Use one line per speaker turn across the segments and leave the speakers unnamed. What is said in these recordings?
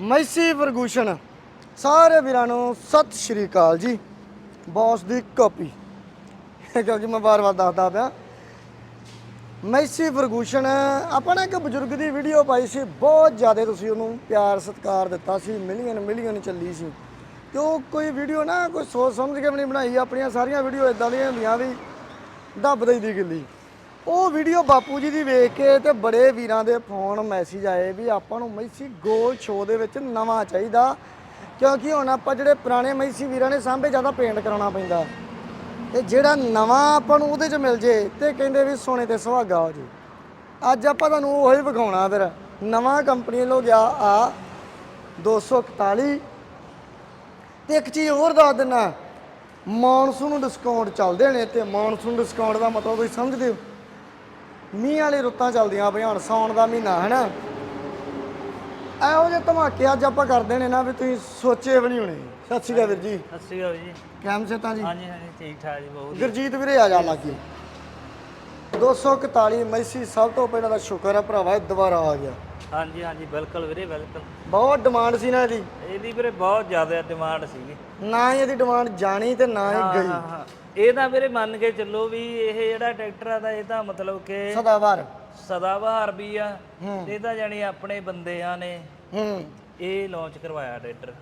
Messi Ferguson ਸਾਰੇ ਵੀਰਾਂ ਨੂੰ ਸਤਿ ਸ਼੍ਰੀ ਅਕਾਲ ਜੀ। ਬੌਸ ਦੀ ਕਾਪੀ। ਕਿਉਂਕਿ ਮੈਂ ਵਾਰ-ਵਾਰ ਦੱਸਦਾ ਪਿਆ। ਮੈਸੀ ਫਰਗੂਸ਼ਨ ਆਪਾਂ ਨੇ ਇੱਕ ਬਜ਼ੁਰਗ ਦੀ ਵੀਡੀਓ ਪਾਈ ਸੀ। ਬਹੁਤ ਜ਼ਿਆਦਾ ਤੁਸੀਂ ਉਹਨੂੰ ਪਿਆਰ, ਸਤਿਕਾਰ ਦਿੱਤਾ ਸੀ। ਮਿਲੀਅਨ ਮਿਲੀਅਨ ਚੱਲੀ ਸੀ। ਤੇ ਉਹ ਕੋਈ ਵੀਡੀਓ ਨਾ, ਕੋਈ ਸੋਚ ਸਮਝ ਕੇ ਵੀ ਨਹੀਂ ਬਣਾਈ। ਆਪਣੀਆਂ ਸਾਰੀਆਂ ਵੀਡੀਓ ਇਦਾਂ ਦੀਆਂ ਹੁੰਦੀਆਂ ਵੀ ਦੱਬ ਦਈ ਦੀ ਗਿੱਲੀ। ਉਹ ਵੀਡੀਓ ਬਾਪੂ ਜੀ ਦੀ ਵੇਖ ਕੇ ਤੇ ਬੜੇ ਵੀਰਾਂ ਦੇ ਫੋਨ ਮੈਸੇਜ ਆਏ ਵੀ ਆਪਾਂ ਨੂੰ ਮੈਸੀ ਗੋਲ ਸ਼ੋਅ ਦੇ ਵਿੱਚ ਨਵਾਂ ਚਾਹੀਦਾ, ਕਿਉਂਕਿ ਹੁਣ ਆਪਾਂ ਜਿਹੜੇ ਪੁਰਾਣੇ ਮੈਸੀ ਵੀਰਾਂ ਨੇ ਸਾਹਮਣੇ ਜ਼ਿਆਦਾ ਪੇਂਟ ਕਰਾਉਣਾ ਪੈਂਦਾ। ਤੇ ਜਿਹੜਾ ਨਵਾਂ ਆਪਾਂ ਨੂੰ ਉਹਦੇ 'ਚ ਮਿਲ ਜੇ ਤੇ ਕਹਿੰਦੇ ਵੀ ਸੋਨੇ ਤੇ ਸੁਹਾਗਾ ਹੋ ਜੇ। ਅੱਜ ਆਪਾਂ ਤੁਹਾਨੂੰ ਉਹੀ ਵਿਖਾਉਣਾ ਫਿਰ, ਨਵਾਂ ਕੰਪਨੀ ਲੋ ਗਿਆ ਆ 241 ਤੇ ਇੱਕ ਚੀਜ਼ ਹੋਰ ਦੱਸ ਦਿੰਨਾ ਮੌਨਸੂਨ ਡਿਸਕਾਊਂਟ ਚੱਲਦੇ ਨੇ ਤੇ ਮੌਨਸੂਨ ਡਿਸਕਾਊਂਟ ਦਾ ਮਤਲਬ ਤੁਸੀਂ ਸਮਝਦੇ ਹੋ। ਮੀਂਹ ਵਾਲੀ ਰੁੱਤਾਂ ਚੱਲਦੀਆਂ ਪਈਆਂ ਹੁਣ ਸੌਣ ਦਾ ਮਹੀਨਾ ਹੈ ਨਾ ਇਹੋ ਜਿਹੇ ਧਮਾਕੇ ਅੱਜ ਆਪਾਂ ਕਰਦੇ ਨੇ ਨਾ ਵੀ ਤੁਸੀਂ ਸੋਚੇ ਵੀ ਨਹੀਂ ਹੋਣੇ। ਸਤਿ ਸ਼੍ਰੀ ਅਕਾਲ ਵੀਰ ਜੀ।
ਸਤਿ ਸ਼੍ਰੀ ਅਕਾਲ ਜੀ।
ਕੈਮ ਸੇ ਤਾਂ ਜੀ?
ਹਾਂਜੀ ਹਾਂਜੀ ਠੀਕ ਠਾਕ ਜੀ ਬਹੁਤ
ਗੁਰਜੀਤ ਵੀਰੇ ਆ ਜਾ ਲੱਗੇ। 241 ਮੈਸੀ ਸਭ ਤੋਂ ਪਹਿਲਾਂ ਦਾ ਸ਼ੁਕਰ ਹੈ ਭਰਾਵਾ ਇਹ ਦੁਬਾਰਾ ਆ ਗਿਆ।
ਹਾਂਜੀ ਹਾਂਜੀ ਬਿਲਕੁਲ ਵੀਰੇ ਬਿਲਕੁਲ।
ਬਹੁਤ ਡਿਮਾਂਡ ਸੀ ਨਾ ਇਹਦੀ।
ਇਹਦੀ ਵੀਰੇ ਬਹੁਤ ਜ਼ਿਆਦਾ ਡਿਮਾਂਡ ਸੀਗੀ।
ਨਾ ਹੀ ਇਹਦੀ ਡਿਮਾਂਡ ਜਾਣੀ ਤੇ ਨਾ ਹੀ ਗਈ।
ਇਹ ਤਾਂ ਵੀਰੇ ਮੰਨ ਕੇ ਚੱਲੋ ਵੀ ਇਹ ਜਿਹੜਾ ਟਰੈਕਟਰ ਆ ਦਾ ਇਹ ਤਾਂ ਮਤਲਬ ਕਿ
ਸਦਾਵਾਰ
ਸਦਾਬਹਾਰ ਵੀ ਆ। ਤੇ ਇਹ ਤਾਂ ਜਾਨੀ ਆਪਣੇ ਬੰਦਿਆਂ ਨੇ
ਹੂੰ।
ਇਹ ਲਾਂਚ ਕਰਵਾਇਆ ਟਰੈਕਟਰ।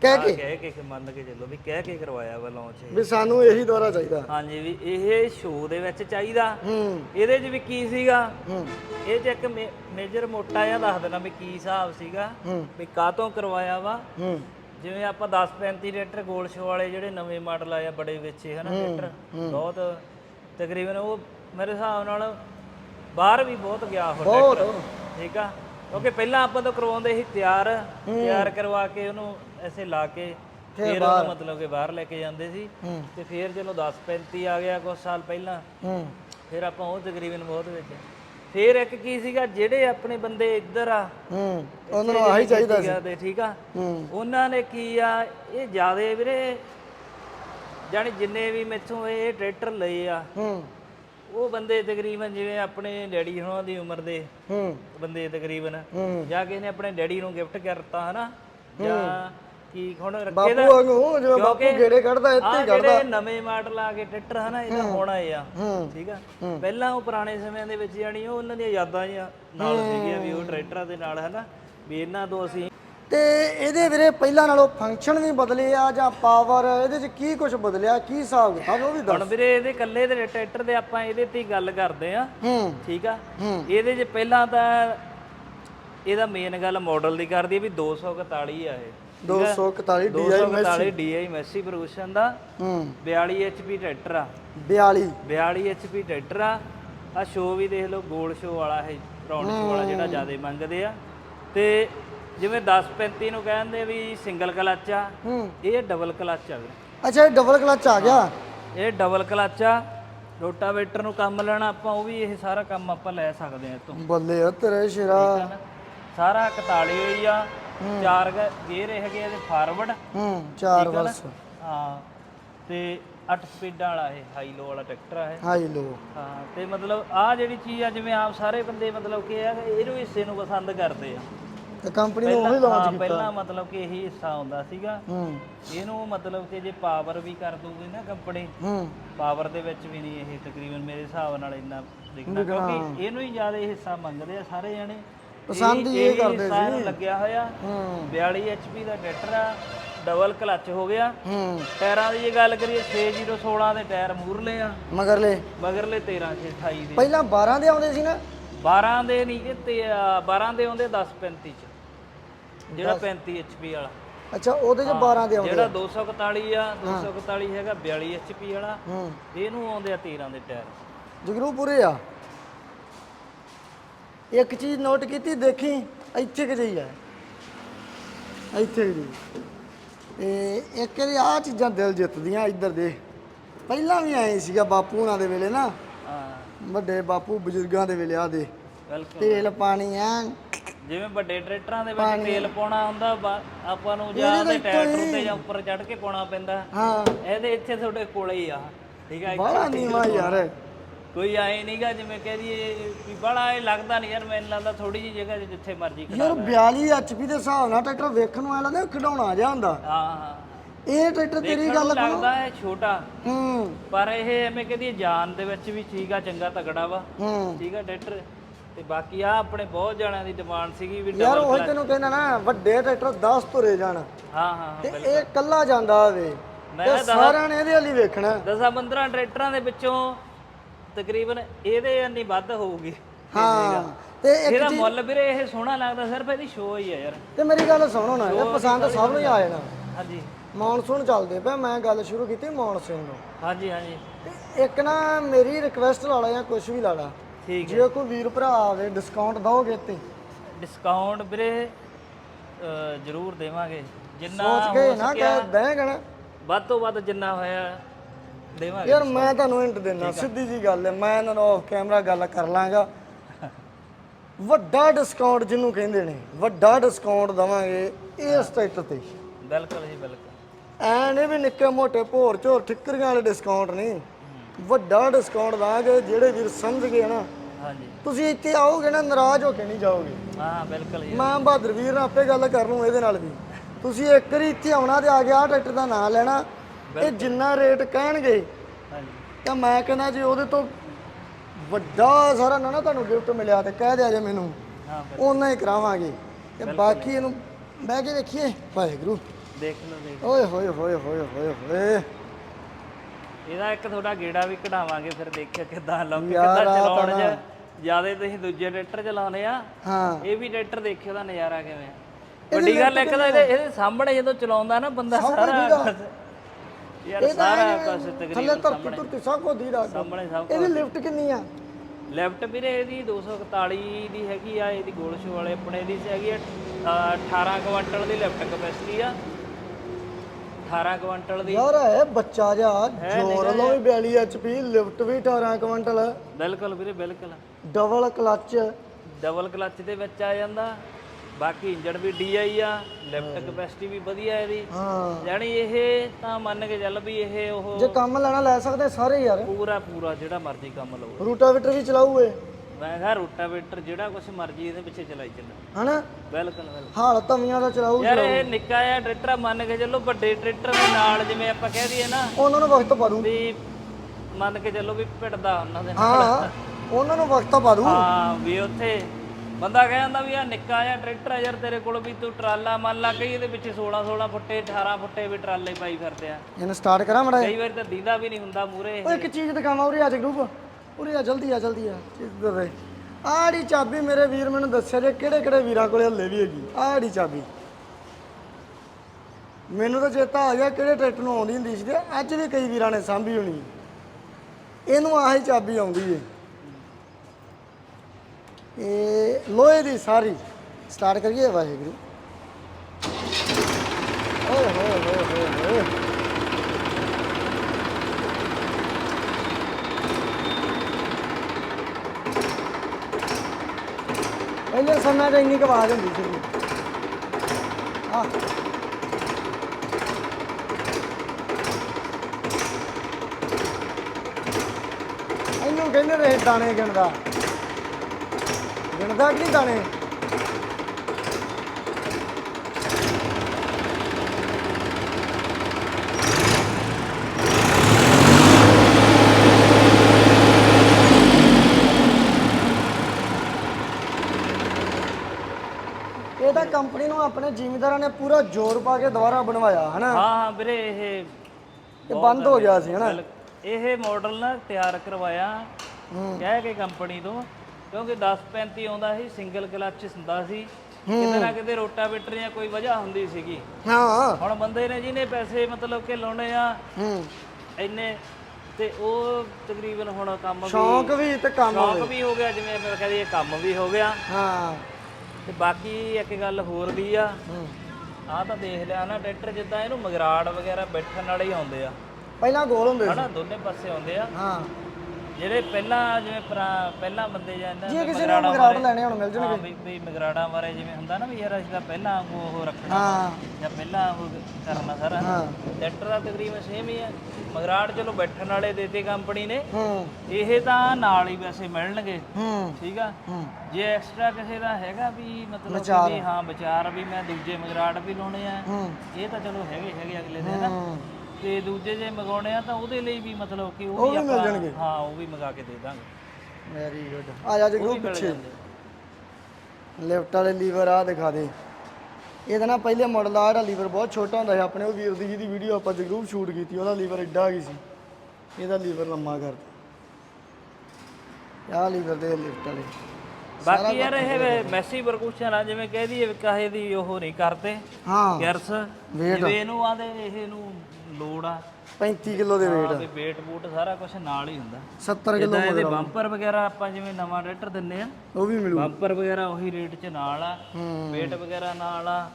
ਕਹਿ ਕੇ?
ਕਹਿ ਕੇ ਕਿ ਮੰਨ ਕੇ ਚੱਲੋ ਵੀ ਕਹਿ ਕੇ ਕਰਵਾਇਆ ਵਾ ਲਾਂਚ ਇਹ।
ਵੀ ਸਾਨੂੰ ਇਹੀ ਦੁਆਰਾ ਚਾਹੀਦਾ।
ਹਾਂਜੀ ਵੀ ਇਹ ਸ਼ੋਅ ਦੇ ਵਿੱਚ ਚਾਹੀਦਾ।
ਹੂੰ।
ਇਹਦੇ 'ਚ ਵੀ ਕੀ ਸੀਗਾ?
ਹੂੰ।
ਇਹ 'ਚ ਇੱਕ ਮੇਜਰ ਮੋਟਾ ਜਿਹਾ ਦੱਸ ਦੇਣਾ ਵੀ ਕੀ ਹਿਸਾਬ ਸੀਗਾ।
ਹੂੰ।
ਵੀ ਕਾਹਤੋਂ ਕਰਵਾਇਆ ਵਾ।
ਹੂੰ।
ਜਿਵੇਂ ਆਪਾਂ 10 35 ਲੀਟਰ ਗੋਲ ਸ਼ੋ ਵਾਲੇ ਜਿਹੜੇ ਨਵੇਂ ਮਾਡਲ ਆਏ ਆ ਬੜੇ ਵੇਚੇ ਹਨਾ ਲੀਟਰ ਬਹੁਤ ਤਕਰੀਬਨ ਉਹ ਮੇਰੇ ਹਿਸਾਬ ਨਾਲ ਬਾਹਰ ਵੀ ਬਹੁਤ ਗਿਆ ਉਹ
ਬਹੁਤ।
ਟਰੈਕਟਰ ਠੀਕ ਆ? ਕਿਉਂਕਿ ਪਹਿਲਾਂ ਆਪਾਂ ਤਾਂ ਕਰਵਾਉਂਦੇ ਸੀ ਤਿਆਰ ਤਿਆਰ ਕਰਵਾ ਕੇ ਉਹਨੂੰ ਐਸੇ ਲਾ ਕੇ ਫਿਰ ਉਹਨੂੰ ਮਤਲਬ ਕਿ ਬਾਹਰ ਲੈ ਕੇ ਜਾਂਦੇ ਸੀ।
ਹੂੰ।
ਤੇ ਫਿਰ ਜਦੋਂ 10 35 ਆ ਗਿਆ ਕੁਝ ਸਾਲ ਪਹਿਲਾਂ
ਹੂੰ।
ਫਿਰ ਆਪਾਂ ਉਹ ਤਕਰੀਬਨ ਬਹੁਤ ਵਿੱਚ। ਫਿਰ ਇੱਕ ਕੀ ਸੀਗਾ ਜਿਹੜੇ ਆਪਣੇ ਬੰਦੇ ਇੱਧਰ ਆ
ਹੂੰ ਉਹਨਾਂ ਨੂੰ ਆਹੀ ਚਾਹੀਦਾ ਸੀ।
ਤੇ ਠੀਕ ਆ?
ਹੂੰ।
ਉਹਨਾਂ ਨੇ ਕੀ ਆ ਇਹ ਜਿਆਦੇ ਵੀਰੇ ਜਾਨੀ ਜਿੰਨੇ ਵੀ ਮੈਥੋਂ ਇਹ ਟਰੈਕਟਰ ਲਏ ਆ
ਹੂੰ।
ਉਹ ਬੰਦੇ ਤਕਰੀਬਨ ਜਿਵੇਂ ਆਪਣੇ ਡੈਡੀ ਹੁਣਾਂ ਦੀ ਉਮਰ ਦੇ
ਹੂੰ।
ਬੰਦੇ ਤਕਰੀਬਨ ਜਾਂ ਕਿਸੇ ਨੇ ਆਪਣੇ ਡੈਡੀ ਨੂੰ ਗਿਫਟ ਕਰਤਾ ਹਨਾ? ਜਾਂ ਕੀ ਹੁਣ ਰੱਖੇ
ਬਾਪੂ
ਦਾ
ਵਾਂਗੂ ਜਿਵੇਂ ਬਾਪੂ
ਕਿਉਂਕਿ
ਗੇੜੇ ਕੱਢਦਾ ਇੱਥੇ
ਆਹ
ਹੀ ਕੱਢਦਾ।
ਜਿਹੜੇ ਨਵੇਂ ਮਾਡਲ ਆ ਕੇ ਟਰੈਕਟਰ ਹਨਾ ਇਹ ਤਾਂ ਹੁਣ ਆਏ ਆ।
ਹੂੰ।
ਠੀਕ ਆ? ਪਹਿਲਾਂ ਉਹ ਪੁਰਾਣੇ ਸਮਿਆਂ ਦੇ ਵਿੱਚ ਜਾਣੀ ਉਹ ਉਹਨਾਂ ਦੀਆਂ ਯਾਦਾਂ ਜਾਂ ਨਾਲ ਸੀਗੀਆਂ ਵੀ ਉਹ ਟਰੈਕਟਰਾਂ ਦੇ ਨਾਲ ਹਨਾ? ਵੀ ਇਹਨਾਂ ਤੋਂ ਅਸੀਂ
ਤੇ ਇਹਦੇ ਵੀਰੇ ਪਹਿਲਾਂ ਨਾਲੋਂ ਫੰਕਸ਼ਨ ਵੀ ਬਦਲੇ ਆ ਜਾਂ ਪਾਵਰ ਇਹਦੇ 'ਚ ਕੀ ਕੁਝ ਬਦਲਿਆ ਕੀ ਹਿਸਾਬ ਕਿਤਾਬ ਉਹ ਵੀ ਦੱਸ।
ਹੁਣ ਵੀਰੇ ਇਹਦੇ ਕੱਲੇ ਦੇ ਟਰੈਕਟਰ ਦੇ ਆਪਾਂ ਇਹਦੇ ਤੇ ਹੀ ਗੱਲ ਕਰਦੇ ਆ।
ਹੂੰ।
ਠੀਕ ਆ?
ਹੂੰ।
ਇਹਦੇ 'ਚ ਪਹਿਲਾਂ ਤਾਂ ਇਹਦਾ ਮੇਨ ਗੱਲ ਮਾਡਲ ਦੀ ਕਰਦੀ ਆ ਵੀ 241 ਆ ਇਹ।
241 DI
241 DI ਮੈਸੀ ਪ੍ਰੋਡਕਸ਼ਨ ਦਾ।
ਹੂੰ।
42 HP ਟਰੈਕਟਰ ਆ।
42
42 HP ਟਰੈਕਟਰ ਆ। ਆ ਸ਼ੋ ਵੀ ਦੇਖ ਲਓ ਗੋਲ ਸ਼ੋ ਵਾਲਾ ਰਾਉਂਡ ਸ਼ੋ ਵਾਲਾ ਜਿਹੜਾ ਜ਼ਿਆਦਾ ਮੰਗਦੇ ਆ। ਤੇ ਜਿਵੇਂ 10 35 ਨੂੰ ਕਹਿੰਦੇ ਵੀ ਸਿੰਗਲ ਕਲੱਚ ਆ
ਹੂੰ।
ਇਹ ਡਬਲ ਕਲੱਚ ਆ
ਅੱਛਾ ਇਹ ਡਬਲ ਕਲਚ ਆ ਗਿਆ।
ਇਹ ਡਬਲ ਕਲੱਚ ਆ। ਰੋਟਾਵੇਟਰ ਨੂੰ ਕੰਮ ਲੈਣਾ ਆਪਾਂ ਉਹ ਵੀ ਇਹ ਸਾਰਾ ਕੰਮ ਆਪਾਂ ਲੈ ਸਕਦੇ ਆ ਇਤੋਂ
ਬੱਲੇ ਆ ਤੇਰੇ ਸ਼ੇਰਾ।
ਸਾਰਾ 41 ਹੋਈ ਆ। ਚਾਰ ਗੇਅਰ ਹੈਗੇ ਇਹਦੇ ਫਾਰਵਰਡ
ਹੂੰ ਚਾਰ
ਠੀਕ ਆ ਨਾ?
ਬਸ।
ਹਾਂ ਤੇ 8 ਸਪੀਡਾਂ ਵਾਲਾ ਇਹ ਹਾਈ ਲੋ ਵਾਲਾ ਟਰੈਕਟਰ ਆ ਇਹ।
ਹਾਈ ਲੋ
ਹਾਂ ਤੇ ਮਤਲਬ ਆ ਜਿਹੜੀ ਚੀਜ਼ ਆ ਜਿਵੇਂ ਆਪ ਸਾਰੇ ਬੰਦੇ ਮਤਲਬ ਕਿ ਇਹ ਇਹਨੂੰ ਹਿੱਸੇ ਨੂੰ ਪਸੰਦ ਕਰਦੇ ਆ।
ਤੇ ਕੰਪਨੀ ਨੇ ਉਹੀ
ਹਾਂ
ਲਾਂਚ
ਪਹਿਲਾਂ ਮਤਲਬ ਕਿ ਇਹੀ ਹਿੱਸਾ ਹੁੰਦਾ ਸੀਗਾ।
ਹੂੰ।
ਇਹਨੂੰ ਮਤਲਬ ਕਿ ਜੇ ਪਾਵਰ ਵੀ ਕਰ ਦੂਗੀ ਨਾ ਕੰਪਨੀ
ਹੂੰ।
ਪਾਵਰ ਦੇ ਵਿੱਚ ਵੀ ਨਹੀਂ ਇਹ ਤਕਰੀਬਨ ਮੇਰੇ ਹਿਸਾਬ ਨਾਲ ਇੰਨਾ ਦਿਖਣਾ ਕਿਉਂਕਿ ਇਹਨੂੰ ਹੀ ਜ਼ਿਆਦਾ ਹਿੱਸਾ ਮੰਗਦੇ ਆ ਸਾਰੇ ਜਣੇ।
ਪਸੰਦ ਹੀ ਇਹ ਕਰਦੇ
ਇਹਨੂੰ ਲੱਗਿਆ ਹੋਇਆ।
ਹੂੰ।
42 HP ਦਾ ਟਰੈਕਟਰ ਆ ਡਬਲ ਕਲੱਚ ਹੋ ਗਿਆ।
ਹੂੰ।
ਟਾਇਰਾਂ ਦੀ ਜੇ ਗੱਲ ਕਰੀਏ 6016 ਦੇ ਟਾਇਰ ਮੂਰਲੇ ਆ।
ਮਗਰਲੇ।
ਮਗਰਲੇ 13 28 ਦੇ।
ਪਹਿਲਾਂ 12 ਦੇ ਆਉਂਦੇ ਸੀ ਨਾ?
12 ਦੇ ਨਹੀਂ ਕਿ ਤੇ ਆ, 12 ਦੇ ਆਉਂਦੇ 10 35 ਚ। ਜਿਹੜਾ 35 HP ਵਾਲਾ।
ਅੱਛਾ ਉਹਦੇ 'ਚ 12 ਦੇ ਆਉਂਦੇ
ਜਿਹੜਾ 241 ਆ 241 ਹੈਗਾ 42 HP ਵਾਲਾ।
ਹੂੰ।
ਇਹਨੂੰ ਆਉਂਦੇ ਆ 13 ਦੇ ਟਾਇਰ।
ਜਗਰੂ ਪੂਰੇ ਆ? ਇੱਕ ਚੀਜ਼ ਨੋਟ ਕੀਤੀ ਦੇਖੀ ਇੱਥੇ ਕਿ ਜਈ ਆ ਇੱਥੇ ਜੀ ਤੇ ਇੱਕ ਇਹ ਆ ਚੀਜ਼ਾਂ ਦਿਲ ਜਿੱਤਦੀਆਂ ਇੱਧਰ ਦੇ। ਪਹਿਲਾਂ ਵੀ ਆਏ ਸੀਗਾ ਬਾਪੂ ਉਹਨਾਂ ਦੇ ਵੇਲੇ ਨਾ।
ਹਾਂ।
ਵੱਡੇ ਬਾਪੂ ਬਜ਼ੁਰਗਾਂ ਦੇ ਵੇਲੇ ਆ ਦੇ।
ਬਿਲਕੁਲ।
ਤੇਲ ਪਾਣੀ ਆ
ਜਿਵੇਂ ਵੱਡੇ ਟਰੈਕਟਰਾਂ ਦੇ ਵਿੱਚ ਤੇਲ ਪਾਉਣਾ ਹੁੰਦਾ ਆਪਾਂ ਨੂੰ ਜਾਂ ਉਹਦੇ ਟਾਇਰ ਉੱਤੇ ਜਾਂ ਉੱਪਰ ਚੜ ਕੇ ਪਾਉਣਾ ਪੈਂਦਾ।
ਹਾਂ।
ਇਹਦੇ ਇੱਥੇ ਤੁਹਾਡੇ ਕੋਲੇ ਹੀ ਆ। ਠੀਕ ਆ
ਬਾਹਲਾ ਨੀਵਾ ਯਾਰ।
ਕੋਈ ਆਏ ਨਹੀਂਗਾ ਜਿਵੇਂ ਕਹਿ ਦਈਏ ਵੀ ਬੜਾ ਇਹ ਲੱਗਦਾ ਨਹੀਂ ਯਾਰ ਮੈਨੂੰ ਲੱਗਦਾ ਥੋੜੀ ਜਿਹੀ ਜਗ੍ਹਾ 'ਚ ਜਿੱਥੇ ਮਰਜ਼ੀ ਖੜਾ
ਯਾਰ 42 ਐਚਪੀ ਦੇ ਹਿਸਾਬ ਨਾਲ ਟਰੈਕਟਰ ਵੇਖਣ ਨੂੰ ਐ ਲੱਗਦਾ ਖਿਡੌਣਾ ਜਿਹਾ ਹੁੰਦਾ।
ਹਾਂ ਹਾਂ।
ਇਹ ਟਰੈਕਟਰ ਤੇਰੀ ਗੱਲ
ਨੂੰ ਲੱਗਦਾ ਹੈ ਛੋਟਾ।
ਹੂੰ।
ਪਰ ਇਹ ਐਵੇਂ ਕਹਦੀ ਜਾਨ ਦੇ ਵਿੱਚ ਵੀ ਠੀਕ ਆ ਚੰਗਾ ਤਗੜਾ ਵਾ।
ਹੂੰ।
ਠੀਕ ਆ ਟਰੈਕਟਰ। ਤੇ ਬਾਕੀ ਆ ਆਪਣੇ ਬਹੁਤ ਜਣਿਆਂ ਦੀ ਡਿਮਾਂਡ ਸੀਗੀ ਵੀ
ਯਾਰ ਉਹ ਤੈਨੂੰ ਕਹਿੰਦਾ ਨਾ ਵੱਡੇ ਟਰੈਕਟਰ 10 ਤੁਰੇ ਜਾਣ।
ਹਾਂ ਹਾਂ
ਤੇ ਇਹ ਕੱਲਾ ਜਾਂਦਾ ਹੋਵੇ।
ਮੈਂ
ਤੇ ਸਾਰਿਆਂ ਨੇ ਇਹਦੇ ਵਾਲੀ ਵੇਖਣਾ।
10 15 ਟਰੈਕਟਰਾਂ ਦੇ ਵਿੱਚੋਂ ਤਕਰੀਬਨ ਇਹਦੇ ਇੰਨੀ ਵੱਧ ਹੋਊਗੀ।
ਹਾਂ ਤੇ ਇੱਕ
ਇਹਦਾ ਮੁੱਲ ਵੀਰੇ ਇਹ ਸੋਹਣਾ ਲੱਗਦਾ ਸਿਰਫ ਇਹਦੀ ਸ਼ੋਅ ਹੀ ਆ ਯਾਰ।
ਤੇ ਮੇਰੀ ਗੱਲ ਸੁਣੋ ਨਾ ਇਹ ਪਸੰਦ ਸਭ ਨੂੰ ਹੀ ਆ ਜਾਣਾ।
ਹਾਂਜੀ।
ਮੌਨਸੂਨ ਚੱਲਦੇ ਪਿਆ ਮੈਂ ਗੱਲ ਸ਼ੁਰੂ ਕੀਤੀ ਮੌਨਸੂਨ ਨੂੰ।
ਹਾਂਜੀ ਹਾਂਜੀ।
ਤੇ ਇੱਕ ਨਾ ਮੇਰੀ ਰਿਕਵੈਸਟ ਲਾ ਲਾ ਜਾਂ ਕੁਝ ਵੀ ਲਾ ਲਾ।
ਠੀਕ
ਜੇ ਕੋਈ ਵੀਰ ਭਰਾ ਆਵੇ ਡਿਸਕਾਊਂਟ ਦਓਗੇ ਤੇ
ਡਿਸਕਾਊਂਟ ਵੀਰੇ ਜ਼ਰੂਰ ਦੇਵਾਂਗੇ। ਜਿੰਨਾ
ਸੋਚ ਕੇ
ਹੋ
ਨਾ ਕਹਿ ਦੇਂਗਾ ਨਾ
ਵੱਧ ਤੋਂ ਵੱਧ ਜਿੰਨਾ ਹੋਇਆ ਦੇਵਾਂਗੇ।
ਯਾਰ ਮੈਂ ਤੁਹਾਨੂੰ ਹਿੰਟ ਦਿੰਦਾ ਸਿੱਧੀ ਜੀ ਗੱਲ ਹੈ ਮੈਂ ਇਹਨਾਂ ਨੂੰ ਆਫ ਕੈਮਰਾ ਗੱਲ ਕਰ ਲਾਂਗਾ। ਵੱਡਾ ਡਿਸਕਾਊਂਟ ਜਿਹਨੂੰ ਕਹਿੰਦੇ ਨੇ ਵੱਡਾ ਡਿਸਕਾਊਂਟ ਦਵਾਂਗੇ ਇਸ ਟਰੈਕਟਰ ਤੇ।
ਬਿਲਕੁਲ ਜੀ ਬਿਲਕੁਲ।
ਐ ਨੇ ਵੀ ਨਿੱਕੇ ਮੋਟੇ ਭੋਰ ਝੋਰ ਠਿੱਕਰੀਆਂ ਵਾਲੇ ਡਿਸਕਾਊਂਟ ਨਹੀਂ ਵੱਡਾ ਡਿਸਕਾਊਂਟ ਦਾਂਗੇ ਜਿਹੜੇ ਵੀਰ ਸਮਝ ਗਏ ਨਾ।
ਹਾਂਜੀ।
ਤੁਸੀਂ ਇੱਥੇ ਆਓਗੇ ਨਾ ਨਾਰਾਜ਼ ਹੋ ਕੇ ਨਹੀਂ ਜਾਓਗੇ।
ਹਾਂ ਬਿਲਕੁਲ ਜੀ।
ਮੈਂ ਬਹਾਦਰ ਵੀਰ ਨਾਲ ਆਪੇ ਗੱਲ ਕਰ ਲੂੰ ਇਹਦੇ ਨਾਲ ਵੀ। ਤੁਸੀਂ ਇੱਕ ਵਾਰੀ ਇੱਥੇ ਆਉਣਾ ਤੇ ਆ ਗਿਆ ਆਹ ਟਰੈਕਟਰ ਦਾ ਨਾਂ ਲੈਣਾ। ਇਹ ਜਿੰਨਾ ਰੇਟ ਕਹਿਣਗੇ
ਹਾਂਜੀ।
ਤਾਂ ਮੈਂ ਕਹਿੰਦਾ ਜੇ ਉਹਦੇ ਤੋਂ ਵੱਡਾ ਸਾਰਾ ਨਾ ਨਾ ਤੁਹਾਨੂੰ ਗਿਫਟ ਮਿਲਿਆ ਤੇ ਕਹਿ ਦਿਆ ਜੇ ਮੈਨੂੰ
ਹਾਂ
ਉਹਨਾਂ ਹੀ ਕਰਾਵਾਂਗੇ। ਤੇ ਬਾਕੀ ਇਹਨੂੰ ਬਹਿ ਕੇ ਦੇਖੀਏ ਵਾਹਿਗੁਰੂ।
ਦੇਖ ਲਓ ਦੇਖ
ਓਏ ਹੋਏ ਹੋਏ ਹੋਏ ਹੋਏ ਹੋਏ।
ਇਹਦਾ ਇੱਕ ਤੁਹਾਡਾ ਗੇੜਾ ਵੀ ਕਢਾਵਾਂਗੇ ਫਿਰ ਦੇਖਿਓ ਕਿਦਾਂ ਲੋਕ ਕਿਦਾਂ ਚਲਾਉਣ ਚ ਜ਼ਿਆਦਾ ਤੁਸੀਂ ਦੂਜੇ ਟਰੈਕਟਰ ਚਲਾਉਂਦੇ ਆ
ਹਾਂ।
ਇਹ ਵੀ ਟਰੈਕਟਰ ਦੇਖਿਓ ਦਾ ਨਜ਼ਾਰਾ ਕਿਵੇਂ ਆ। ਵੱਡੀ ਗੱਲ ਇੱਕ ਤਾਂ ਇਹਦੇ ਇਹਦੇ ਸਾਹਮਣੇ ਜਦੋਂ ਚਲਾਉਂਦਾ ਨਾ ਬੰਦਾ ਸਾਰਾ ਯਾਰ
ਇਹ ਤਾਂ
ਸਾਰਾ ਕੁਝ
ਜਿਵੇਂ ਥੱਲੇ
ਤਕਰੀਬਨ
ਧਰਤੀ ਧੁਰਤੀ ਸਭ ਕੁਝ ਦੀ ਰੱਖ
ਸਾਹਮਣੇ ਸਭ
ਇਹਦੀ ਲਿਫਟ ਕਿੰਨੀ ਆ?
ਲੈਫਟ ਵੀਰੇ ਇਹਦੀ 241 ਦੀ ਹੈਗੀ ਆ ਇਹਦੀ ਗੋਲ ਸ਼ੋ ਵਾਲੇ ਆਪਣੇ ਦੀ ਹੈਗੀ ਆ। ਅਹ 18 ਕੁਇੰਟਲ ਦੀ ਲੈਫਟ ਕਪੈਸਿਟੀ ਆ। 18 ਕੁਇੰਟਲ ਦੀ।
ਯਾਰ ਇਹ ਬੱਚਾ ਜਾ ਜੋਰ ਲੋ ਵੀ 42 ਐਚਪੀ ਲਿਫਟ ਵੀ 18 ਕੁਇੰਟਲ
ਬਿਲਕੁਲ ਵੀਰੇ ਬਿਲਕੁਲ।
Double clutch.
ਡਬਲ ਕਲੱਚ ਦੇ ਵਿੱਚ ਆ ਜਾਂਦਾ। ਬਾਕੀ ਇੰਜਣ ਵੀ DI ਆ ਲੈਫਟ ਕਪੈਸਿਟੀ ਵੀ ਵਧੀਆ ਇਹਦੀ।
ਹਾਂ।
ਯਾਨੀ ਇਹ ਤਾਂ ਮੰਨ ਕੇ ਚੱਲ ਵੀ ਇਹ ਉਹ
ਜੇ ਕੰਮ ਲੈਣਾ ਲੈ ਸਕਦੇ ਸਾਰੇ ਯਾਰ।
ਪੂਰਾ ਪੂਰਾ ਜਿਹੜਾ ਮਰਜ਼ੀ ਕੰਮ ਲਓ।
ਰੂਟਾਵੀਟਰ ਵੀ ਚਲਾਊ ਏ
ਮੈਂ ਕਿਹਾ ਰੋਟਾਵੇਟਰ ਜਿਹੜਾ ਕੁਝ ਮਰਜ਼ੀ ਇਹਦੇ ਪਿੱਛੇ ਚਲਾਈ ਚੱਲੋ।
ਹਨਾ?
ਬਿਲਕੁਲ ਬਿਲਕੁਲ।
ਹਾਲ ਤਵੀਆਂ ਦਾ ਚਲਾਊ
ਯਾਰ ਇਹ ਨਿੱਕਾ ਜਿਹਾ ਟਰੈਕਟਰ ਮੰਨ ਕੇ ਚੱਲੋ ਵੱਡੇ ਟਰੈਕਟਰ ਦੇ ਨਾਲ ਜਿਵੇਂ ਆਪਾਂ ਕਹਿ ਦਈਏ ਨਾ
ਉਹਨਾਂ ਨੂੰ ਵਕਤ ਪਾ ਦੂੰ।
ਵੀ ਮੰਨ ਕੇ ਚੱਲੋ ਵੀ ਭਿੜਦਾ ਉਹਨਾਂ ਦੇ ਨਾਲ।
ਹਾਂ। ਉਹਨਾਂ ਨੂੰ ਵਕਤ ਪਾ ਦੂੰ।
ਹਾਂ ਵੀ ਉੱਥੇ ਬੰਦਾ ਕਹਿ ਜਾਂਦਾ ਵੀ ਆ ਨਿੱਕਾ ਜਿਹਾ ਟਰੈਕਟਰ ਆ ਯਾਰ ਤੇਰੇ ਕੋਲ ਵੀ ਤੂੰ ਟਰਾਲਾ ਮੰਨ ਲਾ ਕਈ ਇਹਦੇ ਵਿੱਚ 16 16 ਫੁੱਟੇ 18 ਫੁੱਟੇ ਵੀ ਟਰਾਲੇ ਪਾਈ ਫਿਰਦੇ ਆ।
ਇਹਨੂੰ ਸਟਾਰਟ ਕਰਾਂ ਮੜਾ
ਕਈ ਵਾਰੀ ਤਾਂ ਦੀਦਾ ਵੀ ਨਹੀਂ ਹੁੰਦਾ ਮੂਰੇ
ਓਏ ਇੱਕ ਚੀਜ਼ ਦਿਖਾਵਾਂ ਉਰੇ ਆ ਜਾ ਗਰੂਪ। ਉਰੇ ਆ ਜਲਦੀ ਆ ਜਲਦੀ ਆ। ਇੱਧਰ ਦੇ ਆੜੀ ਚਾਬੀ ਮੇਰੇ ਵੀਰ ਮੈਨੂੰ ਦੱਸਿਆ ਜੇ ਕਿਹੜੇ ਕਿਹੜੇ ਵੀਰਾਂ ਕੋਲੇ ਹੱਲੇ ਵੀ ਹੈਗੀ। ਆੜੀ ਚਾਬੀ। ਮੈਨੂੰ ਤਾਂ ਚੇਤਾ ਆ ਗਿਆ ਕਿਹੜੇ ਟਰੈਕਟਰ ਨੂੰ ਆਉਂਦੀ ਹੁੰਦੀ ਸੀ ਤੇ ਅੱਜ ਵੀ ਕਈ ਵੀਰਾਂ ਨੇ ਸਾਂਭੀ ਹੋਣੀ। ਇਹਨੂੰ ਆਹੀ ਚਾਬੀ ਆਉਂਦੀ ਏ। ਇਹ ਲੋਹੇ ਦੀ ਸਾਰੀ ਸਟਾਰਟ ਕਰੀਏ ਵਾਹਿਗੁਰੂ। ਓਏ ਹੋਏ ਹੋਏ ਹੋਏ ਹੋਏ। ਪਹਿਲੇ ਸਮੇਂ 'ਚ ਇੰਨੀ ਕੁ ਆਵਾਜ਼ ਹੁੰਦੀ ਸੀ। ਆ। ਇਹਨੂੰ ਕਹਿੰਦੇ ਰਹੇ ਦਾਣੇ ਗਿਣਦਾ। ਗਿਣਦਾ ਕਿ ਨਹੀਂ ਦਾਣੇ ਇਹ ਤਾਂ ਕੰਪਨੀ ਨੂੰ ਆਪਣੇ ਜ਼ਿਮੀਂਦਾਰਾਂ ਨੇ ਪੂਰਾ ਜ਼ੋਰ ਪਾ ਕੇ ਦੁਬਾਰਾ ਬਣਵਾਇਆ ਹਨਾ?
ਹਾਂ ਹਾਂ ਵੀਰੇ ਇਹ
ਇਹ ਬੰਦ ਹੋ ਗਿਆ ਸੀ ਹਨਾ?
ਇਹ ਮਾਡਲ ਨਾ ਤਿਆਰ ਕਰਵਾਇਆ ਕਹਿ ਕੇ ਕੰਪਨੀ ਤੋਂ। ਕਿਉਂਕਿ 1035 ਆਉਂਦਾ ਸੀ ਸਿੰਗਲ ਕਲੱਚ ਹੁੰਦਾ ਸੀ। ਕਿਤੇ ਨਾ ਕਿਤੇ ਰੋਟਾਵੇਟਰ ਜਾਂ ਕੋਈ ਵਜ੍ਹਾ ਹੁੰਦੀ ਸੀਗੀ।
ਹਾਂ।
ਹੁਣ ਬੰਦੇ ਨੇ ਜਿਹਨੇ ਪੈਸੇ ਮਤਲਬ ਕਿ ਲਾਉਣੇ ਆ
ਹੂੰ।
ਇੰਨੇ ਤੇ ਉਹ ਤਕਰੀਬਨ ਹੁਣ ਕੰਮ ਵੀ
ਸ਼ੌਂਕ ਵੀ ਤੇ ਕੰਮ
ਸ਼ੌਂਕ ਵੀ। ਹੋ ਗਿਆ ਜਿਵੇਂ ਆਪਾਂ ਕਹਿੰਦੇ ਇਹ ਕੰਮ ਵੀ ਹੋ ਗਿਆ।
ਹਾਂ।
ਤੇ ਬਾਕੀ ਇੱਕ ਗੱਲ ਹੋਰ ਵੀ ਆ।
ਹੂੰ।
ਆਹ ਤਾਂ ਦੇਖ ਲਿਆ ਨਾ ਟਰੈਕਟਰ ਜਿੱਦਾਂ ਇਹਨੂੰ ਮਗਰਾੜ ਵਗੈਰਾ ਬੈਠਣ ਵਾਲੇ ਹੀ ਆਉਂਦੇ ਆ।
ਪਹਿਲਾਂ ਗੋਲ ਹੁੰਦੇ ਸੀ।
ਹਨਾ ਦੋਨੇ ਪਾਸੇ ਆਉਂਦੇ ਆ।
ਹਾਂ।
ਜਿਹੜੇ ਪਹਿਲਾਂ ਜਿਵੇਂ ਪੁਰਾ- ਪਹਿਲਾਂ ਬੰਦੇ ਜਾਂਦੇ
ਜੇ ਕਿਸੇ ਨੇ ਮਗਰਾਟ ਲੈਣੇ ਹੁਣ ਮਿਲ ਜਾਣਗੇ।
ਹਾਂ ਵੀ ਵੀ ਮਗਰਾੜਾਂ ਬਾਰੇ ਜਿਵੇਂ ਹੁੰਦਾ ਨਾ ਵੀ ਯਾਰ ਅਸੀਂ ਤਾਂ ਪਹਿਲਾਂ ਉਹ ਰੱਖਣਾ।
ਹਾਂ।
ਜਾਂ ਪਹਿਲਾਂ ਉਹ ਕਰਨਾ ਸਾਰਾ।
ਹਾਂ।
ਟਰੈਕਟਰ ਦਾ ਤਕਰੀਬਨ ਸੇਮ ਹੀ ਹੈ ਮਗਰਾੜ ਚਲੋ ਬੈਠਣ ਵਾਲੇ ਦੇਤੇ ਕੰਪਨੀ ਨੇ।
ਹੂੰ।
ਇਹ ਤਾਂ ਨਾਲ ਹੀ ਵੈਸੇ ਮਿਲਣਗੇ।
ਹੂੰ।
ਠੀਕ ਆ?
ਹੂੰ।
ਜੇ ਐਕਸਟਰਾ ਕਿਸੇ ਦਾ ਹੈਗਾ ਵੀ ਮਤਲਬ। ਕਿ ਵੀ ਹਾਂ ਵਿਚਾਰ ਵੀ ਮੈਂ ਦੂਜੇ ਮਗਰਾੜ ਵੀ ਲਾਉਣੇ ਆ।
ਹੂੰ।
ਇਹ ਤਾਂ ਚਲੋ ਹੈਗੇ ਹੈਗੇ ਅਗਲੇ ਦੇ ਨਾ?
ਹੂੰ।
ਤੇ ਦੂਜੇ ਜੇ ਮੰਗਾਉਣੇ ਆ ਤਾਂ ਉਹਦੇ ਲਈ ਵੀ ਮਤਲਬ ਕਿ ਉਹ
ਉਹ
ਵੀ
ਵੀ ਮਿਲ
ਆਪਾਂ
ਜਾਣਗੇ।
ਹਾਂ ਉਹ ਵੀ ਮੰਗਾ ਕੇ ਦੇ ਦਾਂਗੇ।
ਵੈਰੀ ਗੁੱਡ ਆ ਜਾ ਜੀ
ਉਹ ਵੀ
ਗਰੁੱਪ
ਮਿਲ
ਪਿੱਛੇ।
ਜਾਂਦੇ
ਲਿਫਟ ਵਾਲੇ ਲੀਵਰ ਆ ਦਿਖਾ ਦੇ। ਇਹਦਾ ਨਾ ਪਹਿਲੇ ਮਾਡਲ ਆ ਜਿਹੜਾ ਲੀਵਰ ਬਹੁਤ ਛੋਟਾ ਹੁੰਦਾ ਸੀ ਆਪਣੇ ਉਹ ਵੀਰ ਦੀ ਜਿਹਦੀ ਵੀਡੀਓ ਆਪਾਂ ਜਗਰੂਪ ਸ਼ੂਟ ਕੀਤੀ ਉਹਦਾ ਲੀਵਰ ਐਡਾ ਕੀ ਸੀ। ਇਹਦਾ ਲੀਵਰ ਲੰਮਾ ਕਰ ਆਹ ਲੀਵਰ ਦੇ ਲਿਫਟ ਵਾਲੇ।
ਬਾਕੀ ਯਾਰ ਇਹ ਮੈਸੀ ਵਰਕੂਸ਼ਨ ਆ ਜਿਵੇਂ ਕਹਿ ਦਈਏ ਕਾਹੇ ਦੀ ਉਹ ਨਹੀਂ ਕਰਦੇ।
ਹਾਂ।
ਗੈਰਸ। ਜਿਵੇਂ ਇਹਨੂੰ ਆਂਦੇ ਇਹ ਨੂੰ ਲੋਡ ਆ।
35 ਕਿਲੋ ਦੇ weight
ਵੀ weight ਬੂਟ ਸਾਰਾ ਕੁਝ ਨਾਲ ਹੀ ਹੁੰਦਾ।
70 ਕਿਲੋ
ਇਹਦੇ ਬੰਪਰ ਵਗੈਰਾ ਆਪਾਂ ਜਿਵੇਂ ਨਵਾਂ ਟਰੈਕਟਰ ਦਿੰਨੇ ਆ।
ਉਹ ਵੀ ਮਿਲੂ।
ਬੰਪਰ ਵਗੈਰਾ ਉਹੀ ਰੇਟ 'ਚ ਨਾਲ ਆ। weight ਵਗੈਰਾ ਨਾਲ ਆ।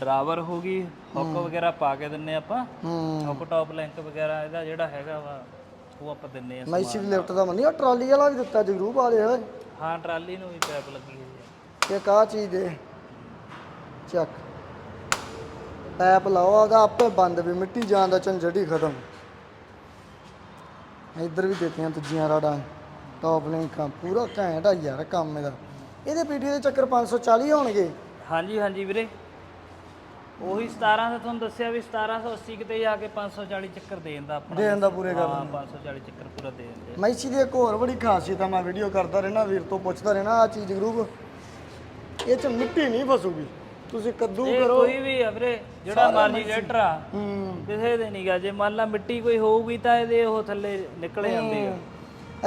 ਡਰਾਈਵਰ ਹੋ ਗਈ ਹੁੱਕ ਵਗੈਰਾ ਪਾ ਕੇ ਦਿੰਨੇ ਆਪਾਂ।
ਹੂੰ।
ਹੁੱਕ ਟਾਪ ਲਿੰਕ ਵਗੈਰਾ ਇਹਦਾ ਜਿਹੜਾ ਹੈਗਾ ਵਾ ਉਹ ਆਪਾਂ ਦਿੰਨੇ ਆ
ਮੈਸੀ ਦੀ ਲਿਫਟ ਦਾ ਮੰਨੀ ਉਹ ਟਰਾਲੀ ਵਾਲਾ ਵੀ ਦਿੱਤਾ ਜਗਰੂਪ ਵਾਲੇ ਓਏ
ਹਾਂ ਟਰਾਲੀ ਨੂੰ ਵੀ ਪੈਪ ਲੱਗੀ ਹੋਈ ਆ
ਇੱਕ ਆਹ ਚੀਜ਼ ਦੇ ਚੱਕ। ਪੈਪ ਲਾਓ ਉਹਦਾ ਆਪੇ ਬੰਦ ਵੀ ਮਿੱਟੀ ਜਾਣ ਦਾ ਝੰਜਟ ਹੀ ਖਤਮ। ਇੱਧਰ ਵੀ ਦਿੱਤੀਆਂ ਦੂਜੀਆਂ ਰਾੜਾਂ ਟੌਪ ਲਿੰਕਾਂ ਪੂਰਾ ਘੈਂਟ ਆ ਯਾਰ ਕੰਮ ਇਹਦਾ। ਇਹਦੇ ਪੀਟੀ ਦੇ ਚੱਕਰ 540 ਹੋਣਗੇ।
ਹਾਂਜੀ ਹਾਂਜੀ ਵੀਰੇ। ਉਹੀ 1700 ਤੁਹਾਨੂੰ ਦੱਸਿਆ ਵੀ 1780 ਕਿਤੇ ਜਾ ਕੇ 540 ਚੱਕਰ ਦੇ ਦਿੰਦਾ ਆਪਣਾ।
ਦੇਣ ਦਾ ਪੂਰੇ ਕਰ
ਹਾਂ 540 ਚੱਕਰ ਪੂਰਾ ਦੇ ਦਿੰਦੇ।
ਮੈਸੀ ਦੀ ਇੱਕ ਹੋਰ ਬੜੀ ਖਾਸੀਅਤ ਆ ਮੈਂ ਵੀਡੀਓ ਕਰਦਾ ਰਹਿਣਾ ਵੀਰ ਤੋਂ ਪੁੱਛਦਾ ਰਹਿਣਾ ਆ ਚੀਜ਼ ਗਰੂਪ ਇਹ ਚ ਮਿੱਟੀ ਨਹੀਂ ਫਸੂਗੀ। ਤੁਸੀਂ ਕੱਦੂ
ਇਹ
ਕਰੋ।
ਕੋਈ ਵੀ ਆ ਵੀਰੇ ਜਿਹੜਾ ਮਰਜ਼ੀ ਟਰੈਕਟਰ ਆ
ਹੂੰ।
ਕਿਸੇ ਦੇ ਨਹੀਂਗਾ ਜੇ ਮੰਨ ਲਾ ਮਿੱਟੀ ਕੋਈ ਹੋਊਗੀ ਤਾਂ ਇਹਦੇ ਉਹ ਥੱਲੇ ਨਿਕਲ ਜਾਂਦੇ ਆ।